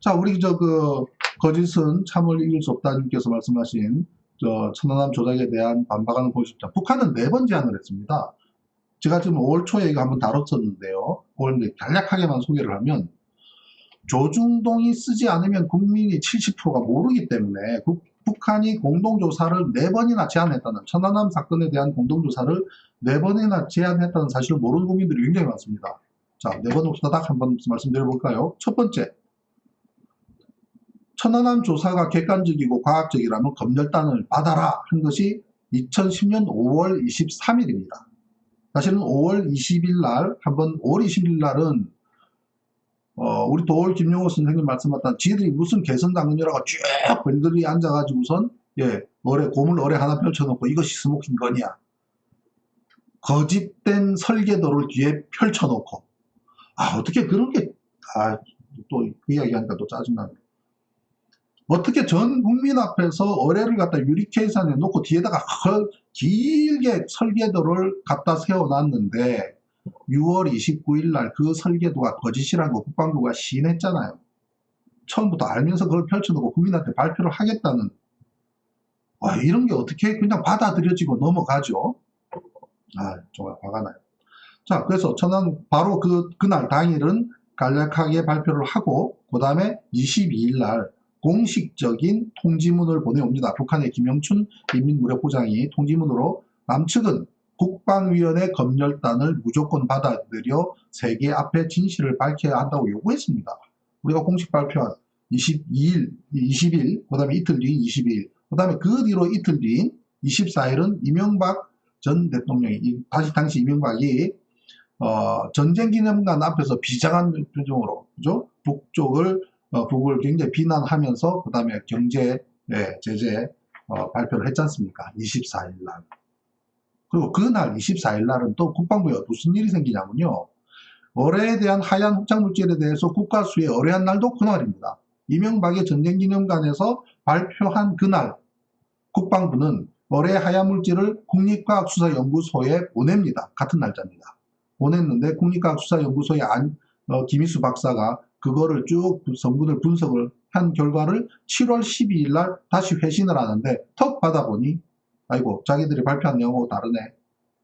자, 우리 저 그 거짓은 참을 이길 수 없다님께서 말씀하신 저 천안함 조작에 대한 반박하는 공식장. 북한은 네 번 제안을 했습니다. 제가 지금 5월 초에 이거 한번 다뤘었는데요. 그걸 이제 간략하게만 소개를 하면 조중동이 쓰지 않으면 국민이 70%가 모르기 때문에 국- 북한이 공동조사를 네 번이나 제안했다는 천안함 사건에 대한 공동조사를 네 번이나 제안했다는 사실을 모르는 국민들이 굉장히 많습니다. 자, 네 번을 후다닥 한번 말씀드려볼까요? 첫 번째, 천안함 조사가 객관적이고 과학적이라면 검열단을 받아라 한 것이 2010년 5월 23일입니다. 사실은 5월 20일 날, 한번 5월 20일 날은 어, 우리 도올 김용호 선생님 말씀하셨던 지들이 무슨 개선 당근이라고 쭉 번들이 앉아가지고선 예, 어뢰, 고물 어뢰 하나 펼쳐놓고 이것이 스모킹 건이야. 거짓된 설계도를 뒤에 펼쳐놓고 아 어떻게 그런 게아또 그 이야기하니까 또 짜증나네. 어떻게 전 국민 앞에서 어뢰를 갖다 유리케이션에 놓고 뒤에다가 헐- 길게 설계도를 갖다 세워놨는데 6월 29일 날 그 설계도가 거짓이라는 거 국방부가 시인했잖아요. 처음부터 알면서 그걸 펼쳐놓고 국민한테 발표를 하겠다는 와, 이런 게 어떻게 그냥 받아들여지고 넘어가죠? 아, 정말 화가 나요. 자, 그래서 저는 바로 그, 그날 당일은 간략하게 발표를 하고, 그 다음에 22일 날 공식적인 통지문을 보내옵니다. 북한의 김영춘 인민무력부장이 통지문으로 남측은 국방위원회 검열단을 무조건 받아들여 세계 앞에 진실을 밝혀야 한다고 요구했습니다. 우리가 공식 발표한 22일, 20일, 그 다음에 이틀 뒤인 22일, 그 다음에 그 뒤로 이틀 뒤인 24일은 이명박 전 대통령이, 이- 다시 당시 이명박이 어, 전쟁기념관 앞에서 비장한 표정으로, 그죠? 북쪽을, 어, 북을 굉장히 비난하면서, 그 다음에 경제, 예, 제재, 어, 발표를 했지 않습니까? 24일 날. 그리고 그날 24일 날은 또 국방부에 무슨 일이 생기냐면요. 어뢰에 대한 하얀 흡착물질에 대해서 국가수에 어뢰한 날도 그날입니다. 이명박의 전쟁기념관에서 발표한 그날 국방부는 어뢰 하얀 물질을 국립과학수사연구소에 보냅니다. 같은 날짜입니다. 보냈는데 국립과학수사연구소의 안, 어, 김희수 박사가 그거를 쭉 성분을 분석을 한 결과를 7월 12일 날 다시 회신을 하는데 턱 받아보니 아이고 자기들이 발표한 내용하고 다르네.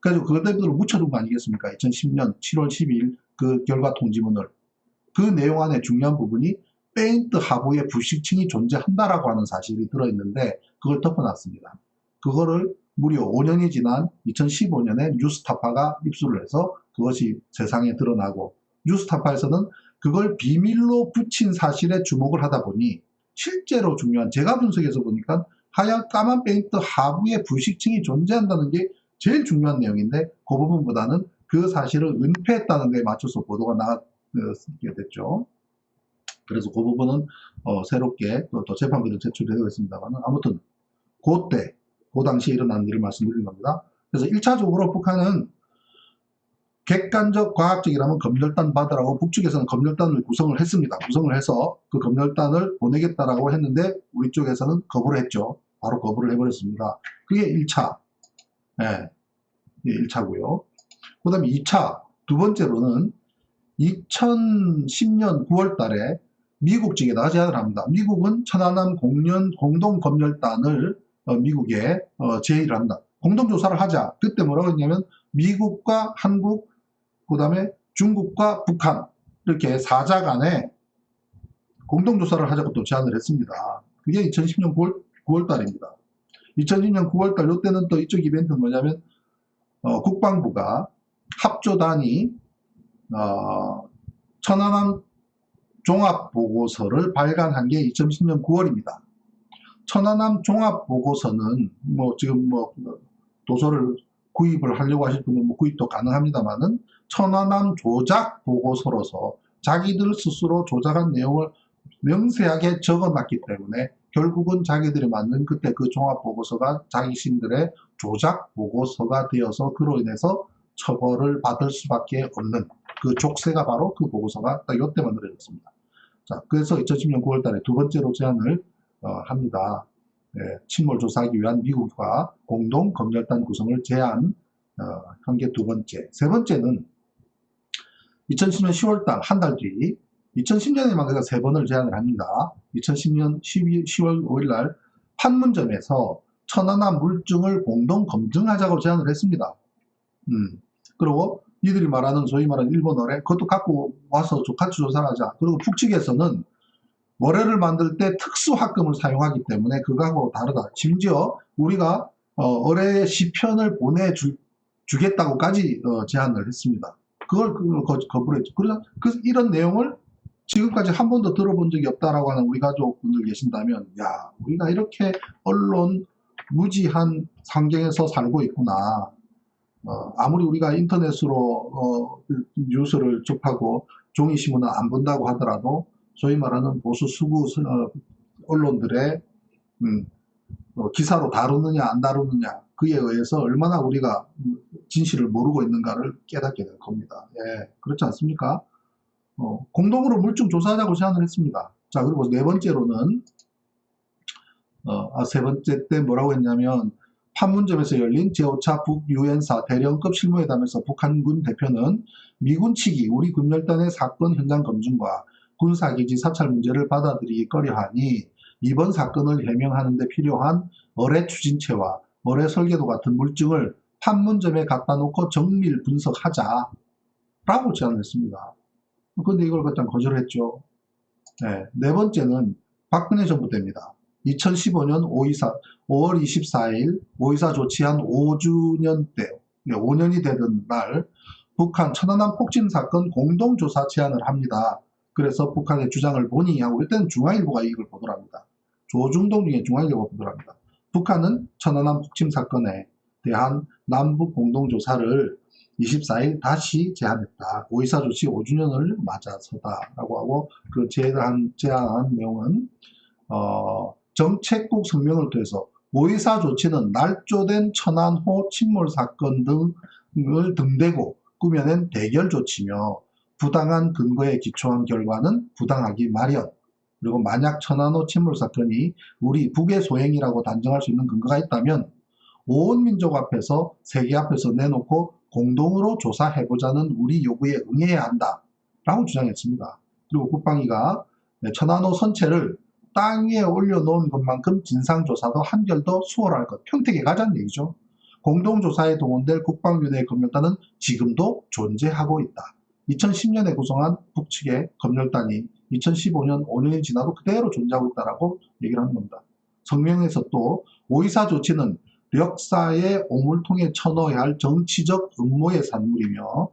그래서 그대로 묻혀둔 거 아니겠습니까? 2010년 7월 12일 그 결과 통지문을 그 내용 안에 중요한 부분이 페인트 하부에 불식층이 존재한다라고 하는 사실이 들어있는데 그걸 덮어놨습니다. 그거를 무려 5년이 지난 2015년에 뉴스타파가 입수를 해서 그것이 세상에 드러나고 뉴스타파에서는 그걸 비밀로 붙인 사실에 주목을 하다 보니 실제로 중요한 제가 분석해서 보니까 하얀 까만 페인트 하부에 불식층이 존재한다는 게 제일 중요한 내용인데 그 부분보다는 그 사실을 은폐했다는 거에 맞춰서 보도가 나게 됐죠. 그래서 그 부분은 어, 새롭게 또, 또 재판부에 제출되고 있습니다만 아무튼 그때 그 당시에 일어난 일을 말씀드린 겁니다. 그래서 1차적으로 북한은 객관적 과학적이라면 검열단 받으라고 북측에서는 검열단을 구성을 했습니다. 구성을 해서 그 검열단을 보내겠다라고 했는데 우리 쪽에서는 거부를 했죠. 바로 거부를 해버렸습니다. 그게 1차. 예. 1차고요. 그 다음에 2차. 두 번째로는 2010년 9월 달에 미국 측에다가 제안을 합니다. 미국은 천안함 공연 공동검열단을 어, 미국에 어, 제의를 합니다. 공동조사를 하자. 그때 뭐라고 했냐면 미국과 한국, 그 다음에 중국과 북한 이렇게 사자 간에 공동조사를 하자고 또 제안을 했습니다. 그게 2010년 9월, 9월 달입니다. 2010년 9월 달, 이때는 또 이쪽 이벤트는 뭐냐면 어, 국방부가 합조단이 어, 천안함 종합보고서를 발간한 게 2010년 9월입니다. 천안함 종합보고서는 뭐 지금 뭐 도서를 구입을 하려고 하실 분은 뭐 구입도 가능합니다만은 천안함 조작 보고서로서 자기들 스스로 조작한 내용을 명세하게 적어놨기 때문에 결국은 자기들이 만든 그때 그 종합보고서가 자기신들의 조작 보고서가 되어서 그로 인해서 처벌을 받을 수밖에 없는 그 족쇄가 바로 그 보고서가 딱 이때 만들어졌습니다. 자, 그래서 2010년 9월 달에 두 번째로 제안을 어, 합니다. 예, 침몰 조사하기 위한 미국과 공동 검열단 구성을 제안 어, 한게 두 번째. 세 번째는 2010년 10월 달, 한 달 뒤, 2010년에만 그가 세 번을 제안을 합니다. 2010년 12, 10월 5일 날 판문점에서 천안함 물증을 공동 검증하자고 제안을 했습니다. 음. 그리고 이들이 말하는 소위 말하는 일본 어뢰 그것도 갖고 와서 조- 같이 조사를 하자. 그리고 북측에서는 어뢰를 만들 때 특수 합금을 사용하기 때문에 그거하고 다르다. 심지어 우리가 어, 어뢰의 시편을 보내주 주겠다고까지 어, 제안을 했습니다. 그걸 그- 거, 거부를 했죠. 그래서 그, 이런 내용을 지금까지 한 번도 들어본 적이 없다라고 하는 우리 가족분들 계신다면, 야, 우리가 이렇게 언론 무지한 환경에서 살고 있구나. 어, 아무리 우리가 인터넷으로 어, 그 뉴스를 접하고 종이 신문을 안 본다고 하더라도 소위 말하는 보수 수구 어, 언론들의 음, 어, 기사로 다루느냐 안 다루느냐 그에 의해서 얼마나 우리가 음, 진실을 모르고 있는가를 깨닫게 될 겁니다. 예, 그렇지 않습니까? 어, 공동으로 물증 조사하자고 제안을 했습니다. 자, 그리고 네 번째로는, 어, 아, 세 번째 때 뭐라고 했냐면, 판문점에서 열린 제5차 북유엔사 대령급 실무회담에서 북한군 대표는 미군 측이 우리 금열단의 사건 현장 검증과 군사기지 사찰 문제를 받아들이기 꺼려하니 이번 사건을 해명하는 데 필요한 어뢰 추진체와 어뢰 설계도 같은 물증을 판문점에 갖다 놓고 정밀 분석하자 라고 제안을 했습니다. 근데 이걸 갖다 거절했죠. 네, 네 번째는 박근혜 정부 때입니다. 2015년 524, 5월 24일 524 조치한 5주년 때, 5년이 되던 날 북한 천안함 폭진 사건 공동조사 제안을 합니다. 그래서 북한의 주장을 보니 하고 이때는 중앙일보가 이걸 보도합니다. 조중동 중에 중앙일보가 보도합니다. 북한은 천안함 폭침 사건에 대한 남북 공동조사를 24일 다시 제안했다. 5.24 조치 5주년을 맞아서다라고 하고 그 제안, 제안한 내용은 어, 정책국 성명을 통해서 5.24 조치는 날조된 천안호 침몰 사건 등을 등대고 꾸며낸 대결 조치며 부당한 근거에 기초한 결과는 부당하기 마련. 그리고 만약 천안호 침몰 사건이 우리 북의 소행이라고 단정할 수 있는 근거가 있다면 온 민족 앞에서 세계 앞에서 내놓고 공동으로 조사해보자는 우리 요구에 응해야 한다. 라고 주장했습니다. 그리고 국방위가 네, 천안호 선체를 땅 위에 올려놓은 것만큼 진상조사도 한결더 수월할 것. 평택에 가자는 얘기죠. 공동조사에 동원될 국방위원회 검열단은 지금도 존재하고 있다. 2010년에 구성한 북측의 검열단이 2015년 5년이 지나도 그대로 존재하고 있다라고 얘기를 하는 겁니다. 성명에서 또5.24 조치는 역사의 오물통에 쳐넣어야 할 정치적 음모의 산물이며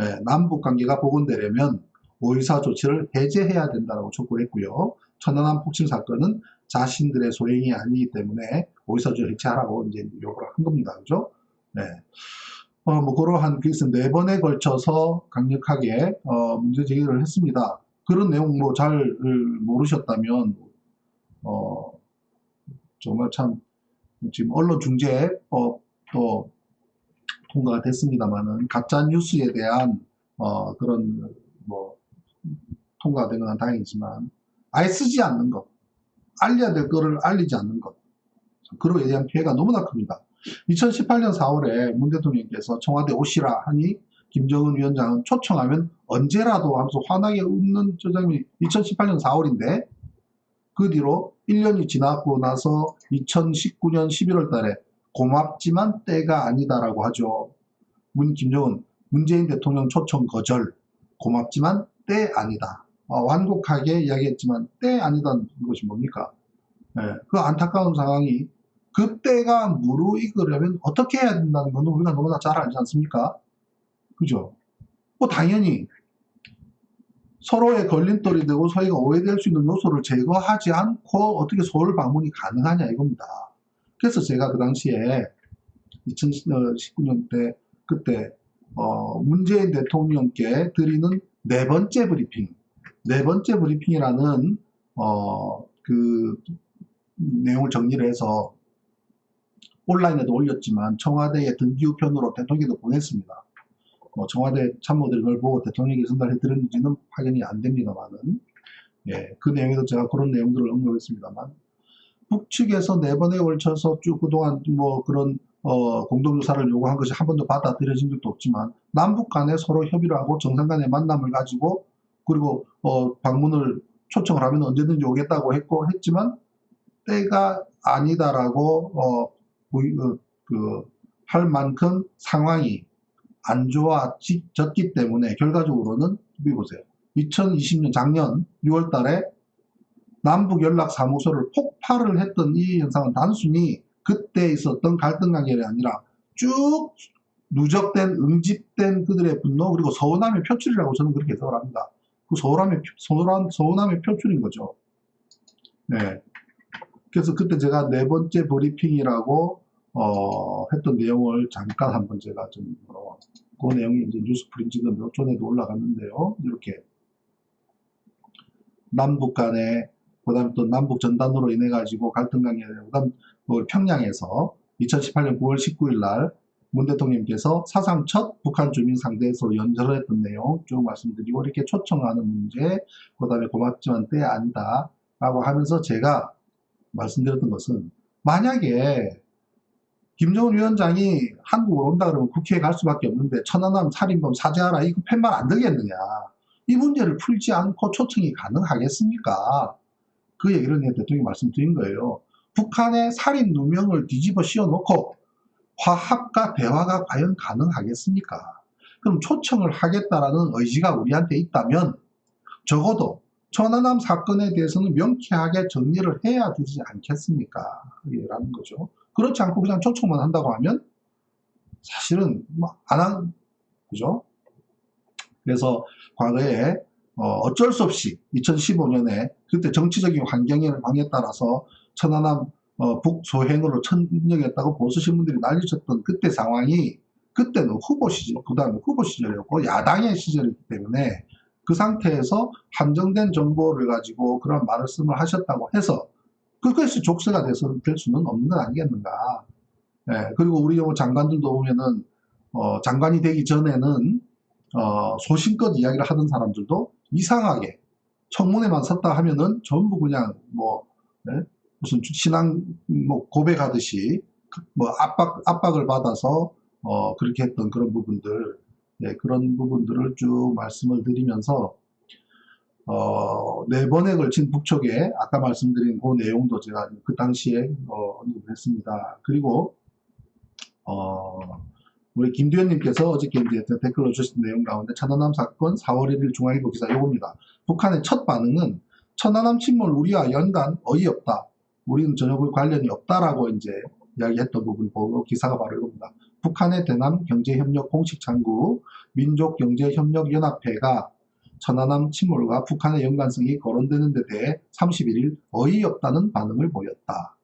예, 남북 관계가 복원되려면 5.24 조치를 해제해야 된다고 촉구를 했고요. 천안함 폭침 사건은 자신들의 소행이 아니기 때문에 5.24 조치를 해체하라고 이제 요구를 한 겁니다. 그죠? 네. 어, 뭐, 그러한, 그래서 네 번에 걸쳐서 강력하게, 어, 문제 제기를 했습니다. 그런 내용 뭐잘 모르셨다면, 어, 정말 참, 지금 언론 중재법도 통과가 됐습니다만은, 가짜 뉴스에 대한, 어, 그런, 뭐, 통과가 된건 다행이지만, 아예 쓰지 않는 것, 알려야 될 거를 알리지 않는 것, 그로 대한 피해가 너무나 큽니다. 2018년 4월에 문 대통령께서 청와대 오시라 하니 김정은 위원장은 초청하면 언제라도 하면서 환하게 웃는 저장이 2018년 4월인데 그 뒤로 1년이 지나고 나서 2019년 11월 달에 고맙지만 때가 아니다라고 하죠. 문 김정은 문재인 대통령 초청 거절 고맙지만 때 아니다. 어, 완곡하게 이야기했지만 때 아니다는 것이 뭡니까? 예, 그 안타까운 상황이 그때가 무르익으려면 어떻게 해야 된다는 건 우리가 너무나 잘 알지 않습니까? 그죠? 뭐 당연히 서로의 걸림돌이 되고 서희가 오해될 수 있는 요소를 제거하지 않고 어떻게 서울 방문이 가능하냐 이겁니다. 그래서 제가 그 당시에 2019년 때 그때 어, 문재인 대통령께 드리는 네 번째 브리핑, 네 번째 브리핑이라는 어, 그 내용을 정리를 해서 온라인에도 올렸지만 청와대의 등기우편으로 대통령에도 보냈습니다. 뭐 청와대 참모들이 그걸 보고 대통령에게 전달해 드렸는지는 확인이 안 됩니다만은 예, 그 내용에도 제가 그런 내용들을 언급했습니다만 북측에서 네 번에 걸쳐서 쭉 그동안 뭐 그런 어, 공동조사를 요구한 것이 한 번도 받아들여진 적도 없지만 남북 간에 서로 협의를 하고 정상 간의 만남을 가지고 그리고 어, 방문을 초청을 하면 언제든지 오겠다고 했고 했지만 때가 아니다라고 어, 할 만큼 상황이 안 좋아졌기 때문에 결과적으로는 여기 보세요. 2020년 작년 6월 달에 남북 연락 사무소를 폭파를 했던 이 현상은 단순히 그때 있었던 갈등 관계가 아니라 쭉 누적된 응집된 그들의 분노 그리고 서운함의 표출이라고 저는 그렇게 해석을 합니다. 그 서운함의 서운함의 표출인 거죠. 네. 그래서 그때 제가 네 번째 브리핑이라고 어, 했던 내용을 잠깐 한번 제가 좀, 어, 그 내용이 이제 뉴스프린트 지금 전에도 올라갔는데요. 이렇게. 남북 간에, 그 다음에 또 남북 전단으로 인해가지고 갈등 관계가 그 다음 뭐 평양에서 2018년 9월 19일 날 문 대통령께서 사상 첫 북한 주민 상대에서 연설을 했던 내용 쭉 말씀드리고 이렇게 초청하는 문제, 그 다음에 고맙지만 때 아니다. 라고 하면서 제가 말씀드렸던 것은 만약에 김정은 위원장이 한국으로 온다 그러면 국회에 갈 수밖에 없는데 천안함 살인범 사죄하라 이거 팻말 안 되겠느냐? 이 문제를 풀지 않고 초청이 가능하겠습니까? 그 얘기를 내 대통령이 말씀드린 거예요. 북한의 살인 누명을 뒤집어 씌워놓고 화합과 대화가 과연 가능하겠습니까? 그럼 초청을 하겠다라는 의지가 우리한테 있다면 적어도 천안함 사건에 대해서는 명쾌하게 정리를 해야 되지 않겠습니까? 예, 라는 거죠. 그렇지 않고 그냥 초청만 한다고 하면 사실은 뭐안 한, 그죠? 그래서 과거에 어, 쩔 수 없이 2015년에 그때 정치적인 환경에 따라서 천안함 어, 북소행으로 천명했다고 보수 신문들이 난리쳤던 그때 상황이 그때는 후보 시절, 그 다음에 후보 시절이었고 야당의 시절이기 때문에 그 상태에서 한정된 정보를 가지고 그런 말씀을 하셨다고 해서 그것이 족쇄가 돼서 될 수는 없는 것 아니겠는가. 예, 그리고 우리 뭐 장관들도 보면은 어, 장관이 되기 전에는 어, 소신껏 이야기를 하던 사람들도 이상하게 청문회만 섰다 하면은 전부 그냥 뭐 예? 무슨 신앙 뭐 고백하듯이 그뭐 압박 압박을 받아서 어, 그렇게 했던 그런 부분들 예, 그런 부분들을 쭉 말씀을 드리면서 어, 네 번에 걸친 북쪽에 아까 말씀드린 그 내용도 제가 그 당시에 어, 언급을 했습니다. 그리고 어, 우리 김두현님께서 어저께 이제 댓글로 주신 내용 가운데 천안함 사건 4월 1일 중앙일보 기사 요겁니다. 북한의 첫 반응은 천안함 침몰 우리와 연관 어이없다. 우리는 전혀 그 관련이 없다라고 이제 이야기했던 부분 보고 기사가 바로 이겁니다. 북한의 대남 경제협력 공식 창구 민족경제협력연합회가 천안함 침몰과 북한의 연관성이 거론되는 데 대해 31일 어이없다는 반응을 보였다.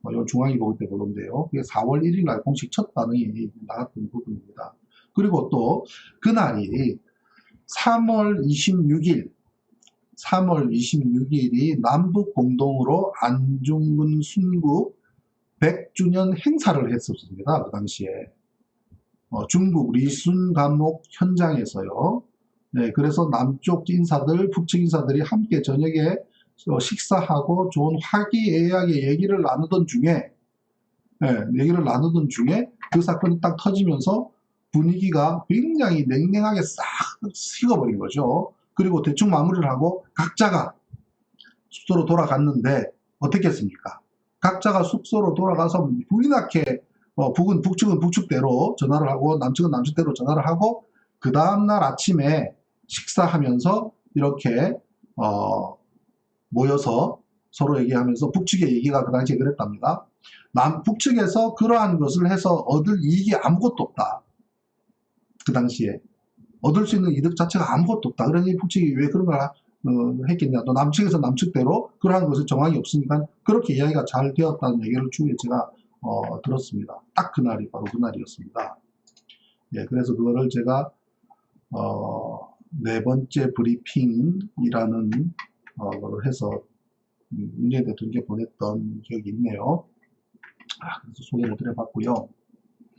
뭐 이건 중앙일보 그때 보던데요. 그게 4월 1일 날 공식 첫 반응이 나왔던 부분입니다. 그리고 또 그날이 3월 26일 3월 26일이 남북 공동으로 안중근 순국 100주년 행사를 했었습니다. 그 당시에. 어, 중국 리순 감옥 현장에서요. 네, 그래서 남쪽 인사들, 북측 인사들이 함께 저녁에 어, 식사하고 좋은 화기애애하게 얘기를 나누던 중에, 네, 얘기를 나누던 중에 그 사건이 딱 터지면서 분위기가 굉장히 냉랭하게 싹 식어버린 거죠. 그리고 대충 마무리를 하고 각자가 숙소로 돌아갔는데 어떻게 했습니까? 각자가 숙소로 돌아가서 나게 어, 북은 북측은 북측대로 전화를 하고 남측은 남측대로 전화를 하고 그 다음날 아침에 식사하면서 이렇게 어, 모여서 서로 얘기하면서 북측의 얘기가 그 당시에 그랬답니다. 남 북측에서 그러한 것을 해서 얻을 이익이 아무것도 없다. 그 당시에 얻을 수 있는 이득 자체가 아무것도 없다. 그러니 북측이 왜 그런 걸 하- 어, 했겠냐. 또 남측에서 남측대로 그러한 것을 정황이 없으니까 그렇게 이야기가 잘 되었다는 얘기를 추후에 제가 어, 들었습니다. 딱 그날이 바로 그날이었습니다. 예, 그래서 그거를 제가 어, 네 번째 브리핑이라는 어, 거를 해서 음, 문재인 대통령께 보냈던 기억이 있네요. 아, 그래서 소개를 드려봤고요.